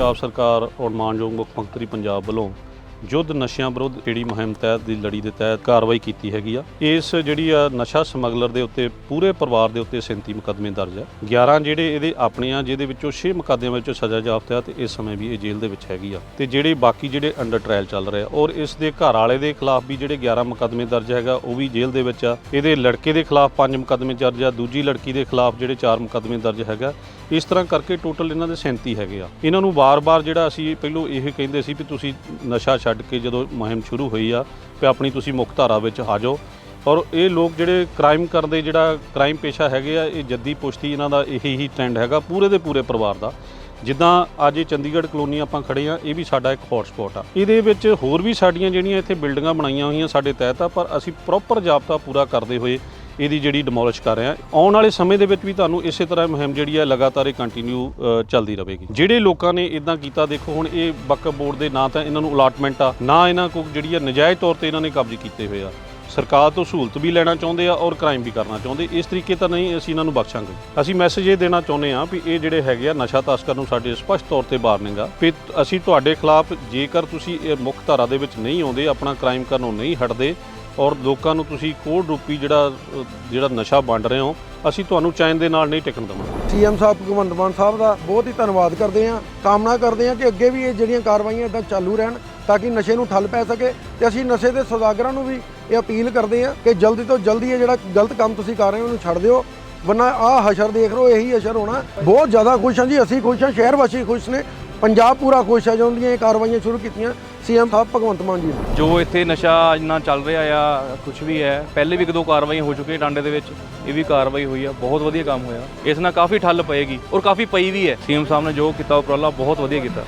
ਪੰਜਾਬ ਸਰਕਾਰ ਔਰ ਮਾਨਯੋਗ ਮੁੱਖ ਮੰਤਰੀ ਪੰਜਾਬ ਵੱਲੋਂ ਯੁੱਧ ਨਸ਼ਿਆਂ ਵਿਰੁੱਧ ਜਿਹੜੀ ਮੁਹਿੰਮ ਤਹਿਤ ਦੀ ਲੜੀ ਦੇ ਤਹਿਤ ਕਾਰਵਾਈ ਕੀਤੀ ਹੈਗੀ ਆ। ਇਸ ਜਿਹੜੀ ਆ ਨਸ਼ਾ ਸਮਗਲਰ ਦੇ ਉੱਤੇ ਪੂਰੇ ਪਰਿਵਾਰ ਦੇ ਉੱਤੇ 37 ਮੁਕੱਦਮੇ ਦਰਜ ਆ। 11 ਜਿਹੜੇ ਇਹਦੇ ਆਪਣੇ ਆ, ਜਿਹਦੇ ਵਿੱਚੋਂ 6 ਮੁਕੱਦਮਿਆਂ ਵਿੱਚੋਂ ਸਜ਼ਾ ਯਾਫਤਾ ਆ ਤੇ ਇਸ ਸਮੇਂ ਵੀ ਇਹ ਜੇਲ੍ਹ ਦੇ ਵਿੱਚ ਹੈਗੀ ਆ। ਤੇ ਜਿਹੜੇ ਬਾਕੀ ਜਿਹੜੇ ਅੰਡਰ ਟ੍ਰਾਇਲ ਚੱਲ ਰਹੇ ਆ ਔਰ ਇਸ ਦੇ ਘਰ ਵਾਲੇ ਦੇ ਖਿਲਾਫ ਵੀ ਜਿਹੜੇ 11 ਮੁਕੱਦਮੇ ਦਰਜ ਹੈਗਾ, ਉਹ ਵੀ ਜੇਲ੍ਹ ਦੇ ਵਿੱਚ ਆ। ਇਹਦੇ ਲੜਕੇ ਦੇ ਖਿਲਾਫ 5 ਮੁਕੱਦਮੇ ਦਰਜ ਆ, ਦੂਜੀ ਲੜਕੀ ਦੇ ਖਿਲਾਫ ਜਿਹੜੇ 4 ਮੁਕੱਦਮੇ ਦਰਜ ਹੈਗਾ। ਇਸ ਤਰ੍ਹਾਂ ਕਰਕੇ ਟੋਟਲ ਇਹਨਾਂ ਦੇ 37 ਹੈਗੇ ਆ। ਇਹਨਾਂ ਨੂੰ ਵਾਰ-ਵਾਰ ਜਿਹੜਾ ਅਸੀਂ ਪਹਿਲੋਂ ਇਹ ਕਹਿੰਦੇ ਸੀ ਵੀ ਤੁਸੀਂ ਨਸ਼ਾ ਛੱਡ ਕੇ ਜਦੋਂ ਮੁਹਿੰਮ ਸ਼ੁਰੂ ਹੋਈ ਆ ਵੀ ਆਪਣੀ ਤੁਸੀਂ ਮੁੱਖ ਧਾਰਾ ਵਿੱਚ ਆ ਜਾਓ। ਔਰ ਇਹ ਲੋਕ ਜਿਹੜੇ ਕ੍ਰਾਈਮ ਕਰਦੇ, ਜਿਹੜਾ ਕ੍ਰਾਈਮ ਪੇਸ਼ਾ ਹੈਗੇ ਆ, ਇਹ ਜੱਦੀ ਪੁਸ਼ਤੀ ਇਹਨਾਂ ਦਾ ਇਹੀ ਹੀ ਟ੍ਰੈਂਡ ਹੈਗਾ, ਪੂਰੇ ਦੇ ਪੂਰੇ ਪਰਿਵਾਰ ਦਾ। ਜਿੱਦਾਂ ਅੱਜ ਇਹ ਚੰਡੀਗੜ੍ਹ ਕਲੋਨੀ ਆਪਾਂ ਖੜੇ ਆ, ਇਹ ਵੀ ਸਾਡਾ ਇੱਕ ਹੌਟਸਪੌਟ ਆ। ਇਹਦੇ ਵਿੱਚ ਹੋਰ ਵੀ ਸਾਡੀਆਂ ਜਿਹੜੀਆਂ ਇੱਥੇ ਬਿਲਡਿੰਗਾਂ ਬਣਾਈਆਂ ਹੋਈਆਂ ਸਾਡੇ ਤਹਿਤ ਆ, ਪਰ ਅਸੀਂ ਪ੍ਰੋਪਰ ਜਾਬਤਾ ਪੂਰਾ ਕਰਦੇ ਹੋਏ ਇਹਦੀ ਜਿਹੜੀ ਡਿਮੋਲਿਸ਼ ਕਰ ਰਹੇ ਆ ਆਉਣ ਵਾਲੇ ਸਮੇਂ ਦੇ ਵਿੱਚ ਵੀ ਤੁਹਾਨੂੰ ਇਸੇ ਤਰ੍ਹਾਂ ਮੁਹਿੰਮ ਜਿਹੜੀ ਹੈ ਲਗਾਤਾਰ ਇਹ ਕੰਟੀਨਿਊ ਚੱਲਦੀ ਰਹੇਗੀ। ਜਿਹੜੇ ਲੋਕਾਂ ਨੇ ਇਦਾਂ ਕੀਤਾ, ਦੇਖੋ ਹੁਣ ਇਹ ਵਕਫ ਬੋਰਡ ਦੇ ਨਾਂ ਤਾਂ ਇਹਨਾਂ ਨੂੰ ਅਲਾਟਮੈਂਟ ਆ, ਨਾ ਇਹਨਾਂ ਕੋਲ ਜਿਹੜੀ ਹੈ ਨਜਾਇਜ਼ ਤੌਰ ਤੇ ਇਹਨਾਂ ਨੇ ਕਬਜ਼ੇ ਕੀਤੇ ਹੋਏ ਆ। ਸਰਕਾਰ ਤੋਂ ਸਹੂਲਤ ਵੀ ਲੈਣਾ ਚਾਹੁੰਦੇ ਆ ਔਰ ਕ੍ਰਾਈਮ ਵੀ ਕਰਨਾ ਚਾਹੁੰਦੇ। ਇਸ ਤਰੀਕੇ ਤਾਂ ਨਹੀਂ ਅਸੀਂ ਇਹਨਾਂ ਨੂੰ ਬਖਸ਼ਾਂਗੇ। ਅਸੀਂ ਮੈਸੇਜ ਇਹ ਦੇਣਾ ਚਾਹੁੰਦੇ ਆ ਵੀ ਇਹ ਜਿਹੜੇ ਹੈਗੇ ਆ ਨਸ਼ਾ ਤਸਕਰ ਨੂੰ ਸਾਡੇ ਸਪਸ਼ਟ ਤੌਰ ਤੇ ਵਾਰਨਿੰਗ ਆ ਵੀ ਅਸੀਂ ਤੁਹਾਡੇ ਖਿਲਾਫ ਜੇਕਰ ਤੁਸੀਂ ਇਹ ਮੁੱਖ ਧਾਰਾ ਦੇ ਵਿੱਚ ਨਹੀਂ ਆਉਂਦੇ, ਆਪਣਾ ਕ੍ਰਾਈਮ ਕਰਨੋਂ ਨਹੀਂ ਹਟਦੇ ਔਰ ਲੋਕਾਂ ਨੂੰ ਤੁਸੀਂ ਕੋੜ ਰੂਪੀ ਜਿਹੜਾ ਜਿਹੜਾ ਨਸ਼ਾ ਵੰਡ ਰਹੇ ਹੋ, ਅਸੀਂ ਤੁਹਾਨੂੰ ਚੈਨ ਦੇ ਨਾਲ ਨਹੀਂ ਟਿਕਣ ਦੇਵਾਂਗੇ। ਸੀਐਮ ਸਾਹਿਬ, ਭਗਵੰਤ ਮਾਨ ਸਾਹਿਬ ਦਾ ਬਹੁਤ ਹੀ ਧੰਨਵਾਦ ਕਰਦੇ ਹਾਂ। ਕਾਮਨਾ ਕਰਦੇ ਹਾਂ ਕਿ ਅੱਗੇ ਵੀ ਇਹ ਜਿਹੜੀਆਂ ਕਾਰਵਾਈਆਂ ਇਦਾਂ ਚਾਲੂ ਰਹਿਣ, ਤਾਂ ਕਿ ਨਸ਼ੇ ਨੂੰ ਠੱਲ ਪੈ ਸਕੇ ਤੇ ਅਸੀਂ ਨਸ਼ੇ ਦੇ ਸੌਦਾਗਰਾਂ ਨੂੰ ਵੀ ਇਹ ਅਪੀਲ ਕਰਦੇ ਹਾਂ ਕਿ ਜਲਦੀ ਤੋਂ ਜਲਦੀ ਇਹ ਜਿਹੜਾ ਗਲਤ ਕੰਮ ਤੁਸੀਂ ਕਰ ਰਹੇ ਹੋ, ਉਹਨੂੰ ਛੱਡ ਦਿਓ। ਵਰਨਾ ਆਹ ਹਸ਼ਰ ਦੇਖ ਲਓ, ਇਹੀ ਹਸ਼ਰ ਹੋਣਾ। ਬਹੁਤ ਜ਼ਿਆਦਾ ਖੁਸ਼ ਹਾਂ ਜੀ, ਅਸੀਂ ਖੁਸ਼ ਹਾਂ, ਸ਼ਹਿਰ ਵਾਸੀ ਖੁਸ਼ ਨੇ। ਪੰਜਾਬ ਪੂਰਾ ਖੁਸ਼ ਹੈ ਜਦੋਂ ਦੀਆਂ ਇਹ ਕਾਰਵਾਈਆਂ ਸ਼ੁਰੂ ਕੀਤੀਆਂ। ਸੀਐਮ ਸਾਹਿਬ ਭਗਵੰਤ ਮਾਨ ਜੀ ਜੋ ਇੱਥੇ ਨਸ਼ਾ ਇੰਨਾ ਚੱਲ ਰਿਹਾ ਆ ਕੁਝ ਵੀ ਹੈ, ਪਹਿਲੇ ਵੀ ਇੱਕ ਦੋ ਕਾਰਵਾਈਆਂ ਹੋ ਚੁੱਕੀਆਂ ਡਾਂਡੇ ਦੇ ਵਿੱਚ, ਇਹ ਵੀ ਕਾਰਵਾਈ ਹੋਈ ਆ, ਬਹੁਤ ਵਧੀਆ ਕੰਮ ਹੋਇਆ। ਇਸ ਨਾਲ ਕਾਫੀ ਠੱਲ ਪਏਗੀ ਔਰ ਕਾਫੀ ਪਈ ਵੀ ਹੈ। ਸੀਐਮ ਸਾਹਿਬ ਨੇ ਜੋ ਕੀਤਾ, ਉਪਰਾਲਾ ਬਹੁਤ ਵਧੀਆ ਕੀਤਾ।